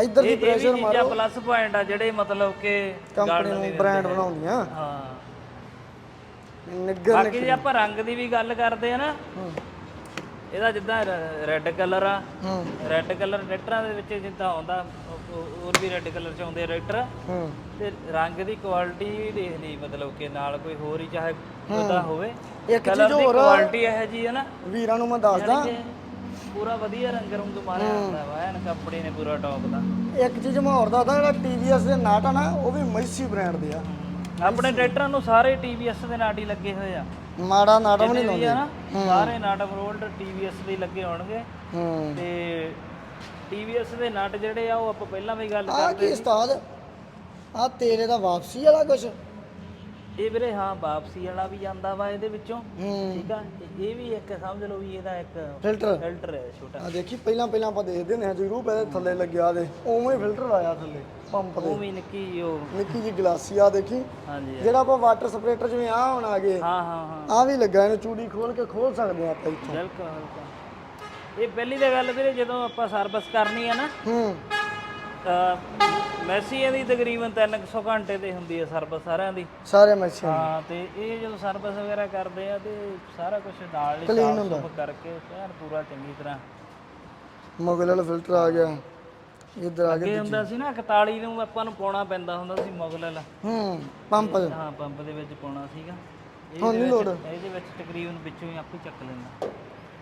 ਇੱਧਰ ਦੀ
ਇਹ ਇਹ ਵੀ
ਪ੍ਰੈਸ਼ਰ
ਚੀਜ਼ਾਂ ਪਲੱਸ ਪੁਆਇੰਟ ਆ ਜਿਹੜੇ ਮਤਲਬ ਕਿ
ਕੰਪਨੀ ਨੂੰ ਬ੍ਰਾਂਡ ਬਣਾਉਂਦੀਆਂ।
ਹਾਂ।
ਨਿੱਗਰ
ਬਾਕੀ ਜੇ ਆਪਾਂ ਰੰਗ ਦੀ ਵੀ ਗੱਲ ਕਰਦੇ ਆ ਨਾ ਇਹਦਾ ਜਿੱਦਾਂ ਰੈੱਡ ਕਲਰ ਆ।
ਹੂੰ।
ਰੈੱਡ ਕਲਰ ਟਰੈਕਟਰਾਂ ਦੇ ਵਿੱਚ ਜਿੱਦਾਂ ਆਉਂਦਾ ਹੋਰ ਵੀ ਰੈੱਡ ਕਲਰ ਚ ਆਉਂਦੇ ਟਰੈਕਟਰ
ਹੂੰ।
ਤੇ ਰੰਗ ਦੀ ਕੁਆਲਿਟੀ ਵੀ ਦੇਖ ਲਈ ਮਤਲਬ ਕਿ ਨਾਲ ਕੋਈ ਹੋਰ ਹੀ ਚਾਹੇ ਉਹਦਾ ਹੋਵੇ।
ਇੱਕ ਚੀਜ਼ ਹੋਰ
ਕੁਆਲਿਟੀ ਇਹੋ ਜੀ ਹੈ ਨਾ।
ਵੀਰਾਂ ਨੂੰ ਮੈਂ ਦੱਸਦਾ।
ਪੂਰਾ ਵਧੀਆ ਰੰਗ ਰੰਗ ਮਾਰਿਆ ਹੁੰਦਾ ਵਾ ਐਨ ਕੰਪਨੀ ਨੇ ਪੂਰਾ ਟੌਪ ਦਾ।
ਇੱਕ ਚੀਜ਼ ਮੈਂ ਹੋਰ ਦੱਸਦਾ ਜਿਹੜਾ TVS ਦੇ ਨਾਟ ਆ ਨਾ ਉਹ ਵੀ ਮੈਸੀ ਬ੍ਰਾਂਡ ਦੇ ਆ।
ਆਪਣੇ ਟਰੈਕਟਰਾਂ ਨੂੰ ਸਾਰੇ TVS ਦੇ ਨਾਟ ਹੀ ਲੱਗੇ ਹੋਏ ਆ।
ਮਾੜਾ ਨਾਟ ਵੀ ਨਹੀਂ ਲਾਉਂਦੇ
ਆ। ਨਾ ਸਾਰੇ ਨਾਟ ਵਰੋਲਡ TVS ਦੇ ਲੱਗੇ ਹੋਣਗੇ।
ਹੂੰ।
ਤੇ TVS ਦੇ ਨਟ ਜਿਹੜੇ ਆ ਉਹ ਆਪਾਂ ਪਹਿਲਾਂ ਵੀ ਗੱਲ
ਆ
ਕਰਦੇ
ਕੀ ਉਸਤਾਦ? ਆ ਤੇਰੇ ਦਾ ਵਾਪਸੀ ਵਾਲਾ ਕੁਛ?
ਇਹ ਵੀਰੇ ਹਾਂ ਵਾਪਸੀ ਵਾਲਾ ਵੀ ਜਾਂਦਾ ਵਾ ਇਹਦੇ ਵਿੱਚੋਂ।
ਹੂੰ।
ਠੀਕ ਆ? ਤੇ ਇਹ ਵੀ ਇੱਕ ਸਮਝ ਲਓ ਵੀ ਇਹਦਾ ਇੱਕ
ਫਿਲਟਰ।
ਫਿਲਟਰ ਹੈ ਛੋਟਾ।
ਆ ਦੇਖੀ ਪਹਿਲਾਂ ਪਹਿਲਾਂ ਆਪਾਂ ਦੇਖਦੇ ਨੇ ਜਰੂਰ ਇਹਦੇ ਥੱਲੇ ਲੱਗਿਆ ਦੇ ਉਵੇਂ ਫਿਲਟਰ ਆਇਆ ਥੱਲੇ ਪੰਪ ਦੇ
ਉਹ ਵੀ ਨਿੱਕੀ ਉਹ।
ਨਿੱਕੀ ਜੀ ਗਲਾਸੀ ਆ ਦੇਖੀ?
ਹਾਂਜੀ
ਜਿਹੜਾ ਆਪਾਂ ਵਾਟਰ ਸਪਰੇਟਰ ਜਿਵੇਂ ਆ ਹੁਣ ਆ ਗਏ
ਹਾਂ ਹਾਂ ਹਾਂ।
ਆ ਵੀ ਲੱਗਾ ਇਹਨੂੰ ਚੂੜੀ ਖੋਲ ਕੇ ਖੋਲ ਸਕਦੇ ਆ ਆਪਾਂ ਇੱਥੋਂ।
ਬਿਲਕੁਲ ਬਿਲਕੁਲ। ਇਹ ਪਹਿਲੀ ਤਾਂ ਗੱਲ ਵੀਰੇ ਜਦੋਂ ਆਪਾਂ ਸਰਵਿਸ ਕਰਨੀ ਆ ਨਾ
ਹੂੰ।
ਅਹ ਮੈਸੀ ਇਹਦੀ ਤਕਰੀਬਨ 300 ਘੰਟੇ ਤੇ ਹੁੰਦੀ ਹੈ ਸਰਵਿਸ ਸਾਰਿਆਂ ਦੀ।
ਸਾਰੇ ਮੈਸੀ
ਹਾਂ ਤੇ ਇਹ ਜਦੋਂ ਸਰਵਿਸ ਵਗੈਰਾ ਕਰਦੇ ਆ ਤੇ ਸਾਰਾ ਕੁਝ ਨਾਲ ਹੀ
Clean
ਸਾਫ਼
ਹੁੰਦਾ।
ਸੁਥਰਾ ਕਰਕੇ ਐਨ ਪੂਰਾ ਚੰਗੀ ਤਰ੍ਹਾਂ।
ਮੁਗਲ ਵਾਲਾ ਫਿਲਟਰ ਆ ਗਿਆ ਇੱਧਰ ਆ ਗਿਆ
ਅੱਗੇ ਹੁੰਦਾ ਸੀ ਨਾ 41 ਨੂੰ ਆਪਾਂ ਨੂੰ ਪਾਉਣਾ ਪੈਂਦਾ ਹੁੰਦਾ ਸੀ ਮੁਗਲ
ਹੂੰ ਪੰਪ।
ਹਾਂ ਪੰਪ ਦੇ ਵਿੱਚ ਪਾਉਣਾ ਸੀਗਾ।
ਹੁਣ ਨਹੀਂ ਲੋੜ।
ਇਹਦੇ ਵਿੱਚ ਤਕਰੀਬਨ ਵਿੱਚੋਂ ਹੀ ਆਪੇ ਚੱਕ ਲੈਂਦਾ।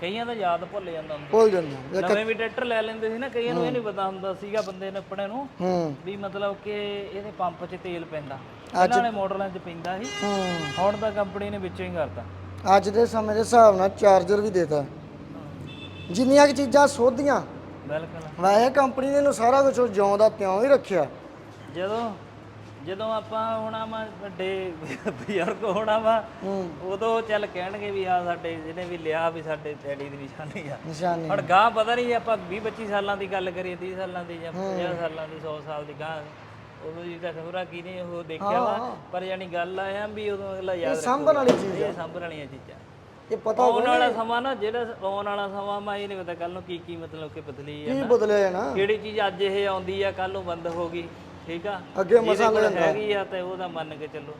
ਕਈਆਂ ਦਾ ਯਾਦ ਭੁੱਲ ਜਾਂਦਾ ਹੁੰਦਾ।
ਭੁੱਲ ਜਾਂਦਾ
ਨਵੇਂ ਵੀ ਟਰੈਕਟਰ ਲੈ ਲੈਂਦੇ ਸੀ ਨਾ ਕਈਆਂ ਨੂੰ ਇਹ ਨਹੀਂ ਪਤਾ ਹੁੰਦਾ ਸੀਗਾ ਬੰਦੇ ਨੇ ਆਪਣੇ ਨੂੰ
ਹੂੰ।
ਵੀ ਮਤਲਬ ਕਿ ਇਹਦੇ ਪੰਪ 'ਚ ਤੇਲ ਪੈਂਦਾ। ਇਹਨਾਂ ਵਾਲੇ ਮਾਡਲਾਂ 'ਚ ਪੈਂਦਾ ਸੀ।
ਹੂੰ।
ਹੁਣ ਤਾਂ ਕੰਪਨੀ ਨੇ ਵਿੱਚੋਂ ਹੀ ਕਰਤਾ।
ਅੱਜ ਦੇ ਸਮੇਂ ਦੇ ਹਿਸਾਬ ਨਾਲ ਚਾਰਜਰ ਵੀ ਦੇਤਾ। ਜਿੰਨੀਆਂ ਕਿ ਚੀਜ਼ਾਂ ਸੋਧੀਆਂ
ਬਿਲਕੁਲ।
ਵੈਸੇ ਕੰਪਨੀ ਨੇ ਇਹਨੂੰ ਸਾਰਾ ਕੁਝ ਜਿਉਂ ਦਾ ਤਿਉਂ ਹੀ ਰੱਖਿਆ।
ਜਦੋਂ ਜਦੋਂ ਆਪਾਂ ਹੋਣਾ ਵਾ ਵੱਡੇ ਬਜ਼ੁਰਗ ਹੋਣਾ ਵਾ
ਹੂੰ।
ਉਦੋਂ ਚੱਲ ਕਹਿਣਗੇ ਵੀ ਆ ਸਾਡੇ ਜਿਹਨੇ ਵੀ ਲਿਆ ਵੀ ਸਾਡੇ ਡੈਡੀ ਦੀ ਨਿਸ਼ਾਨੀ ਆ।
ਨਿਸ਼ਾਨੀ।
ਹੁਣ ਗਾਂ ਪਤਾ ਨਹੀਂ ਜੇ ਆਪਾਂ 20 25 ਸਾਲਾਂ ਦੀ ਗੱਲ ਕਰੀਏ 30 ਸਾਲਾਂ ਦੀ ਜਾਂ 50 ਸਾਲਾਂ ਦੀ 100 ਸਾਲ ਦੀ ਗਾਂ ਉਦੋਂ ਜੀ ਤਾਂ ਖਬਰਾਂ ਕਿਨੇ ਉਹ ਦੇਖਿਆ ਵਾ। ਪਰ ਯਾਨੀ ਗੱਲ ਆਇਆ ਵੀ ਉਦੋਂ ਅਗਲਾ ਯਾਦ ਰੱਖੋ
ਸਾਂਭਣ ਵਾਲੀ ਚੀਜ਼
ਇਹ ਸਾਂਭਣ ਵਾਲੀਆਂ ਚੀਜ਼ਾਂ।
ਇਹ ਪਤਾ
ਆਉਣ ਵਾਲਾ ਸਮਾਂ ਨਾ ਜਿਹੜਾ ਆਉਣ ਵਾਲਾ ਸਮਾਂ ਮੈਂ ਇਹ ਨਹੀਂ ਪਤਾ ਕੱਲ ਨੂੰ ਕੀ ਕੀ ਮਤਲਬ ਕਿ ਬਦਲੀ ਹੈ
ਕੀ ਬਦਲਿਆ ਹੈ ਨਾ
ਕਿਹੜੀ ਚੀਜ਼ ਅੱਜ ਇਹ ਆਉਂਦੀ ਆ ਕੱਲ ਨੂੰ ਬੰਦ ਹੋ ਗਈ। ਠੀਕ ਆ?
ਅੱਗੇ
ਜਿਹਦੇ
ਮਸਾਂ
ਕੋਲ ਹੈਗੀ ਆ ਤੇ ਉਹਦਾ ਮੰਨ ਕੇ ਚੱਲੋ।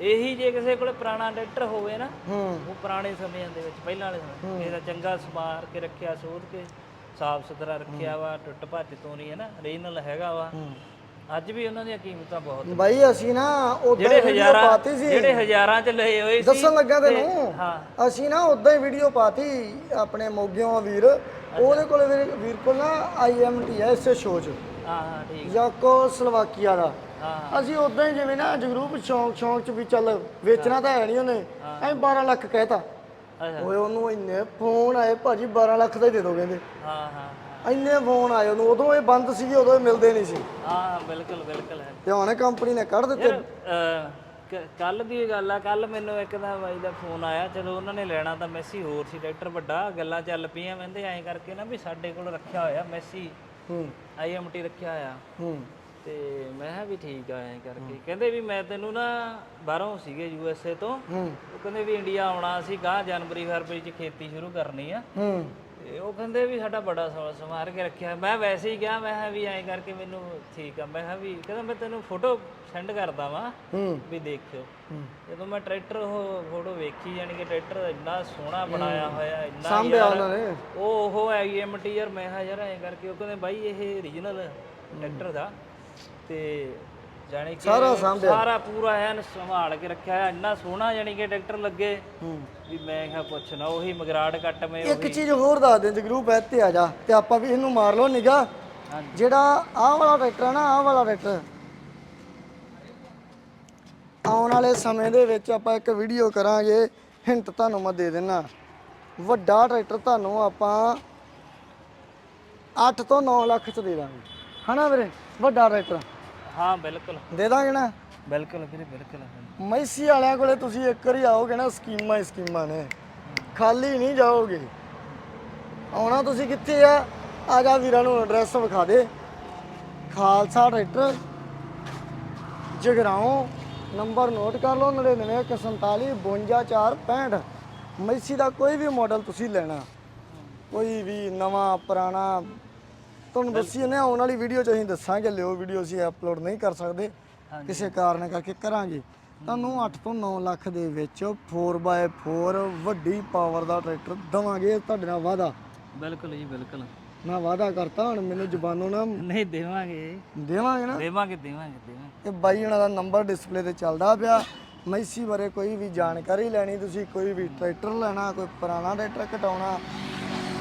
ਇਹੀ ਜੇ ਕਿਸੇ ਕੋਲੇ ਪੁਰਾਣਾ ਟਰੈਕਟਰ ਹੋਵੇ ਨਾ
ਹੂੰ।
ਉਹ ਪੁਰਾਣੇ ਸਮਿਆਂ ਦੇ ਵਿੱਚ ਪਹਿਲਾਂ ਵਾਲੇ ਸਮੇਂ ਇਹਦਾ ਚੰਗਾ ਸਮਾਰ ਕੇ ਰੱਖਿਆ ਸੋਧ ਕੇ ਸਾਫ਼ ਸੁਥਰਾ ਰੱਖਿਆ ਵਾ ਟੁੱਟ ਭੱਜ ਤੋਂ ਨਹੀਂ ਹੈ ਨਾ ਰੀਜਨਲ ਹੈਗਾ ਵਾ। ਅੱਜ ਵੀ ਉਹਨਾਂ ਦੀਆਂ ਕੀਮਤਾਂ ਬਹੁਤ
ਬਾਈ ਅਸੀਂ ਨਾ ਉਦਾਂ
ਜਿਹੜੇ
ਵੀਡੀਓ
ਹਜ਼ਾਰਾਂ
ਪਾਤੀ ਸੀ।
ਜਿਹੜੇ ਹਜ਼ਾਰਾਂ ਚ ਲਏ ਹੋਏ ਸੀ
ਦੱਸਣ ਲੱਗਾ ਤੈਨੂੰ?
ਹਾਂ।
ਅਸੀਂ ਨਾ ਉਦਾਂ ਹੀ ਵੀਡੀਓ ਪਾਤੀ ਆਪਣੇ ਮੋਗਿਓਂ ਵੀਰ। ਉਹਦੇ ਕੋਲ ਵੀਰ ਵੀਰ ਕੋਲ ਨਾ ਆਈਐਮਟੀ ਹੈ ਇਸੇ ਸ਼ੋਅ 'ਚ।
ਹਾਂ ਹਾਂ ਠੀਕ
ਸਲੋਵਾਕੀਆ ਦਾ।
ਹਾਂ।
ਅਸੀਂ ਉਦਾਂ ਹੀ ਜਿਵੇਂ ਨਾ ਜਗਰੂਪ ਸ਼ੌਂਕ ਸ਼ੌਂਕ ਚ ਵੀ ਚੱਲ ਵੇਚਣਾ ਤਾਂ ਹੈ ਨਹੀਂ ਉਹਨੇ। ਐਂ 12 ਲੱਖ ਕਹਿਤਾ।
ਅੱਛਾ।
ਓਏ ਉਹਨੂੰ ਇੰਨੇ ਫੋਨ ਆਏ ਭਾਜੀ 12 ਲੱਖ ਦਾ ਹੀ ਦੇ ਦੋ ਕਹਿੰਦੇ।
ਹਾਂ ਹਾਂ
ਇੰਨੇ ਫੋਨ ਆਏ ਉਹਨੂੰ ਉਦੋਂ ਇਹ ਬੰਦ ਸੀਗੇ ਉਦੋਂ ਇਹ ਮਿਲਦੇ ਨਹੀਂ ਸੀ।
ਹਾਂ ਬਿਲਕੁਲ ਬਿਲਕੁਲ। ਹੈ
ਤੇ ਹੁਣ ਕੰਪਨੀ ਨੇ ਕੱਢ ਦਿੱਤੇ।
ਕੱਲ ਦੀ ਗੱਲ ਆ ਕੱਲ ਮੈਨੂੰ ਇੱਕ ਦਾ ਬਾਈ ਦਾ ਫੋਨ ਆਇਆ ਚਲੋ ਉਹਨਾਂ ਨੇ ਲੈਣਾ ਤਾਂ ਮੈਸੀ ਹੋਰ ਸੀ ਟਰੈਕਟਰ ਵੱਡਾ ਗੱਲਾਂ ਚੱਲ ਪਈਆਂ ਕਹਿੰਦੇ ਐਂ ਕਰਕੇ ਨਾ ਵੀ ਸਾਡੇ ਕੋਲ ਰੱਖਿਆ ਹੋਇਆ ਮੈਸੀ।
ਹੂੰ।
ਆਈਐਮਟੀ ਰੱਖਿਆ ਹੋਇਆ।
ਹੂੰ।
ਤੇ ਮੈਂ ਕਿਹਾ ਵੀ ਠੀਕ ਆ ਐਂ ਕਰਕੇ। ਕਹਿੰਦੇ ਵੀ ਮੈਂ ਤੈਨੂੰ ਨਾ ਬਾਹਰੋਂ ਸੀਗੇ ਯੂਐਸਏ ਤੋਂ।
ਹੂੰ।
ਉਹ ਕਹਿੰਦੇ ਵੀ ਇੰਡੀਆ ਆਉਣਾ ਸੀ ਗਾਂ ਜਨਵਰੀ ਫਰਵਰੀ ਚ ਖੇਤੀ ਸ਼ੁਰੂ ਕਰਨੀ ਆ।
ਹੂੰ।
ਤੇ ਉਹ ਕਹਿੰਦੇ ਵੀ ਸਾਡਾ ਬੜਾ ਸਵਾ ਸਮਾਰ ਕੇ ਰੱਖਿਆ। ਮੈਂ ਵੈਸੇ ਹੀ ਕਿਹਾ ਮੈਂ ਕਿਹਾ ਵੀ ਐਂ ਕਰਕੇ ਮੈਨੂੰ ਠੀਕ ਆ। ਮੈਂ ਕਿਹਾ ਵੀ ਕਹਿੰਦਾ ਮੈਂ ਤੈਨੂੰ ਫੋਟੋ ਸੈਂਡ ਕਰਦਾ ਵਾਂ
ਹੂੰ।
ਵੀ ਦੇਖਿਓ।
ਹੂੰ।
ਜਦੋਂ ਮੈਂ ਟਰੈਕਟਰ ਉਹ ਫੋਟੋ ਵੇਖੀ ਯਾਨੀ ਕਿ ਟਰੈਕਟਰ ਇੰਨਾ ਸੋਹਣਾ ਬਣਾਇਆ ਹੋਇਆ ਇੰਨਾ
ਸਾਂਭਿਆ
ਯਾਰ
ਉਹਨਾਂ ਨੇ।
ਉਹ ਉਹ ਆਈਐਮਟੀ ਯਾਰ ਮੈਂ ਕਿਹਾ ਯਾਰ ਐਂ ਕਰਕੇ ਉਹ ਕਹਿੰਦੇ ਬਾਈ ਇਹ ਓਰੀਜਨਲ ਟਰੈਕਟਰ ਦਾ। ਤੇ ਜਾਣੀ ਕਿ
ਸਾਰਾ ਸਾਂਭਿਆ।
ਸਾਰਾ ਪੂਰਾ ਐਨ ਸੰਭਾਲ ਕੇ ਰੱਖਿਆ ਹੋਇਆ ਇੰਨਾ ਸੋਹਣਾ ਯਾਨੀ ਕਿ ਟਰੈਕਟਰ ਲੱਗੇ।
ਹੂੰ।
ਵੀ ਮੈਂ ਕਿਹਾ ਪੁੱਛਣਾ ਉਹੀ ਮਗਰਾੜ ਕੱਟ ਮੈਂ
ਇੱਕ ਚੀਜ਼ ਹੋਰ ਦੱਸ ਦੇ ਜਗਰੂਪ ਇੱਥੇ ਆ ਜਾ ਤੇ ਆਪਾਂ ਵੀ ਇਹਨੂੰ ਮਾਰ ਲਓ ਨਿਗਾ
ਹਾਂਜੀ।
ਜਿਹੜਾ ਆਹ ਵਾਲਾ ਟਰੈਕਟਰ ਆ ਨਾ ਆਹ ਵਾਲਾ ਟਰੈਕਟਰ। ਆਉਣ ਵਾਲੇ ਸਮੇਂ ਦੇ ਵਿੱਚ ਆਪਾਂ ਇੱਕ ਵੀਡੀਓ ਕਰਾਂਗੇ ਹਿੰਟ ਤੁਹਾਨੂੰ ਮੈਂ ਦੇ ਦੇਣਾ ਵੱਡਾ ਟਰੈਕਟਰ ਤੁਹਾਨੂੰ ਆਪਾਂ 8 ਤੋਂ 9 ਲੱਖ ਚ ਦੇ ਦਾਂਗੇ। ਹਨਾ ਵੀਰੇ? ਵੱਡਾ ਟਰੈਕਟਰ।
ਹਾਂ ਬਿਲਕੁਲ।
ਦੇ ਦਾਂਗੇ ਨਾ?
ਬਿਲਕੁਲ ਵੀਰੇ ਬਿਲਕੁਲ।
ਮੈਸੀ ਵਾਲਿਆਂ ਕੋਲੇ ਤੁਸੀਂ ਇੱਕ ਵਾਰੀ ਆਓਗੇ ਨਾ ਸਕੀਮਾਂ ਹੀ ਸਕੀਮਾਂ ਨੇ। ਖਾਲੀ ਨਹੀਂ ਜਾਓਗੇ। ਆਉਣਾ ਤੁਸੀਂ ਕਿੱਥੇ ਆ? ਆ ਜਾ ਵੀਰਾਂ ਨੂੰ ਐਡਰੈਸ ਵਿਖਾ ਦੇ। Khalsa tractor Jagraon number note ਕਰ ਲਓ 9947452465 ਮੈਸੀ ਦਾ ਕੋਈ ਵੀ ਮਾਡਲ ਤੁਸੀਂ ਲੈਣਾ। ਕੋਈ ਵੀ ਨਵਾਂ ਪੁਰਾਣਾ ਤੁਹਾਨੂੰ ਦੱਸੀ ਨੇ ਆਉਣ ਵਾਲੀ ਵੀਡੀਓ ਚ ਅਸੀਂ ਦੱਸਾਂਗੇ ਲਿਓ ਵੀਡੀਓ ਅਸੀਂ ਅਪਲੋਡ ਨਹੀਂ ਕਰ ਸਕਦੇ। ਕਿਸੇ ਕਾਰਨ ਕਰਕੇ ਕਰਾਂਗੇ। ਤੁਹਾਨੂੰ 8 ਤੋਂ 9 ਲੱਖ ਦੇ ਵਿੱਚ 4x4 ਵੱਡੀ ਪਾਵਰ ਦਾ ਟਰੈਕਟਰ ਦਵਾਂਗੇ ਇਹ ਤੁਹਾਡੇ ਨਾਲ ਵਾਅਦਾ।
ਬਿਲਕੁਲ ਜੀ ਬਿਲਕੁਲ।
ਮੈਂ ਵਾਅਦਾ ਕਰਤਾ ਹੁਣ ਮੈਨੂੰ ਜ਼ਬਾਨੋਂ ਨਾ
ਨਹੀਂ ਦੇਵਾਂਗੇ।
ਦੇਵਾਂਗੇ ਨਾ?
ਦੇਵਾਂਗੇ ਦੇਵਾਂਗੇ ਦੇਵਾਂਗੇ।
ਤੇ ਬਾਈ ਉਹਨਾਂ ਦਾ ਨੰਬਰ ਡਿਸਪਲੇ ਤੇ ਚੱਲਦਾ ਪਿਆ। ਮੈਸੀ ਬਾਰੇ ਕੋਈ ਵੀ ਜਾਣਕਾਰੀ ਲੈਣੀ ਤੁਸੀਂ ਕੋਈ ਵੀ ਟਰੈਕਟਰ ਲੈਣਾ ਕੋਈ ਪੁਰਾਣਾ ਟਰੈਕਟਰ ਕਟਾਉਣਾ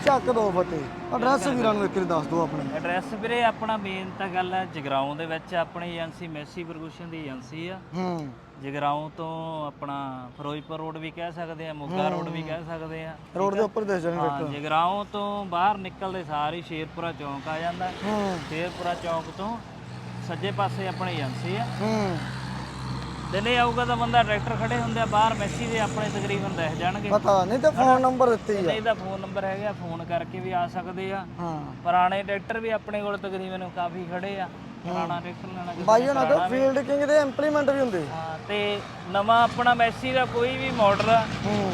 ਚੱਕ ਦੋ ਫਟੇ। ਐਡਰੈਸ ਵੀਰਾਂ ਨੂੰ ਇੱਕ ਵਾਰੀ ਦੱਸ ਦਿਓ ਆਪਣੇ।
ਐਡਰੈਸ ਵੀਰੇ ਆਪਣਾ ਮੇਨ ਤਾਂ ਗੱਲ ਹੈ ਜਗਰਾਉਂ ਦੇ ਵਿੱਚ ਆਪਣੀ ਏਜੰਸੀ ਮੈਸੀ ਪ੍ਰਗੂਸ਼ਨ ਦੀ ਏਜੰਸੀ ਆ।
ਹੂੰ।
ਜਗਰਾਉਂ ਤੋਂ ਆਪਣਾ ਫਿਰੋਜ਼ਪੁਰ ਰੋਡ ਵੀ ਕਹਿ ਸਕਦੇ ਆ ਮੋਗਾ ਰੋਡ ਵੀ ਕਹਿ ਸਕਦੇ ਆ।
ਰੋਡ ਦੇ ਉੱਪਰ ਦੇਖ ਜਾਣਗੇ
ਹਾਂ ਜਗਰਾਉਂ ਤੋਂ ਬਾਹਰ ਨਿਕਲਦੇ ਸਾਰੀ ਸ਼ੇਰਪੁਰਾ ਚੌਂਕ ਆ ਜਾਂਦਾ।
ਹੂੰ।
ਸ਼ੇਰਪੁਰਾ ਚੌਂਕ ਤੋਂ ਸੱਜੇ ਪਾਸੇ ਆਪਣੀ ਏਜੰਸੀ ਆ।
ਹੂੰ।
ਦਿਨੇ ਆਊਗਾ ਤਾਂ ਬੰਦਾ ਟਰੈਕਟਰ ਖੜੇ ਹੁੰਦੇ ਆ ਬਾਹਰ ਮੈਸੀ ਦੇ ਆਪਣੇ ਤਕਰੀਬਨ ਦਿਖ ਜਾਣਗੇ।
ਪਤਾ ਨਹੀਂ ਤੇ ਫੋਨ ਨੰਬਰ ਦਿੱਤੇ ਆ।
ਨਹੀਂ ਦਾ ਫੋਨ ਨੰਬਰ ਹੈਗਾ ਫੋਨ ਕਰਕੇ ਵੀ ਆ ਸਕਦੇ ਆ।
ਹਾਂ।
ਪੁਰਾਣੇ ਟਰੈਕਟਰ ਵੀ ਆਪਣੇ ਕੋਲ ਤਕਰੀਬਨ ਕਾਫੀ ਖੜੇ ਆ ਪੁਰਾਣਾ ਟਰੈਕਟਰ ਲੈਣਾ
ਬਾਈ ਉਹਨਾਂ ਕੋਲ ਫੀਲਡ ਕਿੰਗ ਦੇ ਇੰਪਲੀਮੈਂਟ ਵੀ ਹੁੰਦੇ।
ਹਾਂ ਤੇ ਨਵਾਂ ਆਪਣਾ ਮੈਸੀ ਦਾ ਕੋਈ ਵੀ ਮਾਡਲ ਆ
ਹੂੰ।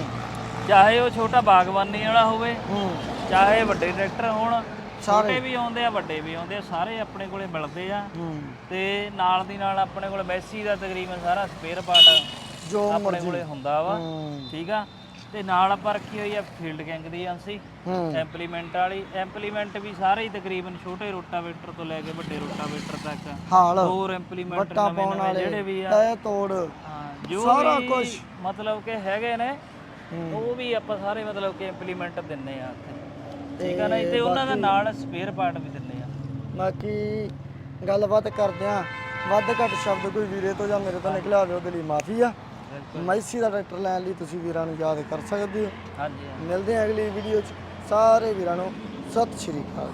ਚਾਹੇ ਉਹ ਛੋਟਾ ਬਾਗਬਾਨੀ ਵਾਲਾ ਹੋਵੇ
ਹੂੰ।
ਚਾਹੇ ਵੱਡੇ ਟਰੈਕਟਰ ਹੋਣ ਛੋਟੇ ਵੀ ਆਉਂਦੇ ਆ ਵੱਡੇ ਵੀ ਆਉਂਦੇ ਆ ਸਾਰੇ ਆਪਣੇ ਕੋਲੇ ਮਿਲਦੇ ਆ।
ਹੂੰ।
ਤੇ ਨਾਲ ਦੀ ਨਾਲ ਆਪਣੇ ਕੋਲ ਮੈਸੀ ਦਾ ਤਕਰੀਬਨ ਸਾਰਾ ਸਪੇਅਰ ਪਾਰਟ
ਜੋ
ਆਪਣੇ ਕੋਲੇ ਹੁੰਦਾ ਵਾ।
ਹੂੰ।
ਠੀਕ ਆ? ਤੇ ਨਾਲ ਆਪਾਂ ਰੱਖੀ ਹੋਈ ਆ ਫੀਲਡ ਗੈਂਗ ਦੀ ਏਜੰਸੀ
ਹੂੰ।
ਇੰਪਲੀਮੈਂਟ ਵਾਲੀ। ਇੰਪਲੀਮੈਂਟ ਵੀ ਸਾਰੇ ਹੀ ਤਕਰੀਬਨ ਛੋਟੇ ਰੋਟਾਵੇਟਰ ਤੋਂ ਲੈ ਕੇ ਵੱਡੇ ਰੋਟਾਵੇਟਰ ਤੱਕ।
ਹਾਲ।
ਹੋਰ ਇੰਪਲੀਮੈਂਟ
ਵੱਟਾ
ਨਵੇਂ
ਪਾਉਣ
ਨਵੇਂ
ਵਾਲੇ
ਜਿਹੜੇ ਵੀ ਆ।
ਤੈ ਤੋੜ।
ਹਾਂ, ਜੋ
ਸਾਰਾ
ਵੀ
ਕੁਛ।
ਮਤਲਬ ਕਿ ਹੈਗੇ ਨੇ
ਹੂੰ।
ਉਹ ਵੀ ਆਪਾਂ ਸਾਰੇ ਮਤਲਬ ਕਿ ਇੰਪਲੀਮੈਂਟ ਦਿੰਨੇ ਆ ਉੱਥੇ ਠੀਕ ਆ ਨਾ ਜੀ? ਤੇ ਉਹਨਾਂ ਦਾ ਨਾਲ ਸਪੇਅਰ ਪਾਰਟ ਵੀ ਦਿੰਨੇ ਆ।
ਬਾਕੀ ਗੱਲਬਾਤ ਕਰਦੇ ਆ ਵੱਧ ਘੱਟ ਸ਼ਬਦ ਕੋਈ ਵੀਰੇ ਤੋਂ ਜਾਂ ਮੇਰੇ ਤੋਂ ਨਿਕਲਿਆ ਹੋਵੇ ਉਹਦੇ ਲਈ ਮਾਫੀ ਆ। ਮੈਸੀ ਦਾ ਟਰੈਕਟਰ ਲੈਣ ਲਈ ਤੁਸੀਂ ਵੀਰਾਂ ਨੂੰ ਯਾਦ ਕਰ ਸਕਦੇ ਹੋ।
ਹਾਂਜੀ ਹਾਂਜੀ।
ਮਿਲਦੇ ਆ ਅਗਲੀ ਵੀਡੀਓ 'ਚ। ਸਾਰੇ ਵੀਰਾਂ ਨੂੰ ਸਤਿ ਸ਼੍ਰੀ ਅਕਾਲ।